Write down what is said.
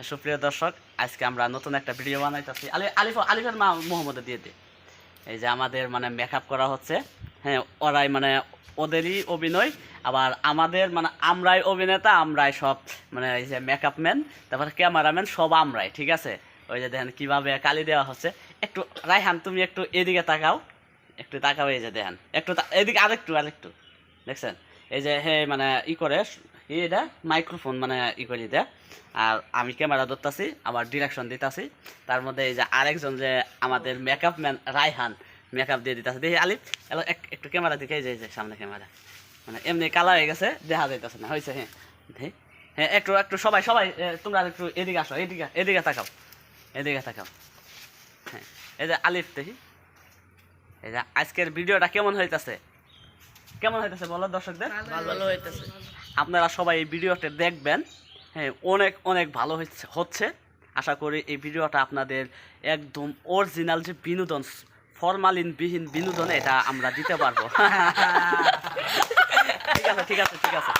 হ্যাঁ, সুপ্রিয় দর্শক আজকে আমরা নতুন একটা ভিডিও বানাইতেছি। আলি আলিফ আলিফের মা মোহাম্মদে দিয়ে দে। এই যে আমাদের মানে মেকআপ করা হচ্ছে হ্যাঁ ওরাই মানে ওদেরই অভিনয় আবার আমাদের মানে আমরাই অভিনেতা আমরাই সব মানে এই যে মেকআপ ম্যান তারপরে ক্যামেরাম্যান সব আমরাই ঠিক আছে? ওই যে দেখেন কীভাবে কালি দেওয়া হচ্ছে। একটু রাইহান তুমি একটু এদিকে তাকাও। একটু তাকাও এই যে দেখেন। একটু এদিকে আরেকটু আরেকটু। দেখছেন? এই যে হে মানে ই করে এটা? মাইক্রোফোন মানে ই করে দেয় আর আমি ক্যামেরা ধরতাছি, আবার ডিরেকশন দিতাছি। তার মধ্যে এই যে আরেকজন যে আমাদের মেকআপ ম্যান রায়হান মেকআপ দিয়ে দিতেছে। দেখি আলিফ একটু ক্যামেরা দিকে যে সামনে ক্যামেরা মানে এমনি কালার হয়ে গেছে, দেখা যাইতেছে না। হয়েছে হ্যাঁ। হ্যাঁ একটু একটু সবাই সবাই তোমরা একটু এদিকে আসো, এদিকে এদিকে তাকাও। এদিকে তাকাও। হ্যাঁ এই যে আলিফ, দেখি। এই যে আজকের ভিডিওটা কেমন হইতাছে? কেমন হইতেছে বলো দর্শকদের? ভালো হইতেছে। আপনারা সবাই এই ভিডিওটা দেখবেন। হ্যাঁ অনেক অনেক ভালো হচ্ছে। আশা করি এই ভিডিওটা আপনাদের একদম অরিজিনাল যে বিনোদন, ফরমালিনবিহীন বিনোদন, এটা আমরা দিতে পারব। ঠিক আছে ঠিক আছে ঠিক আছে।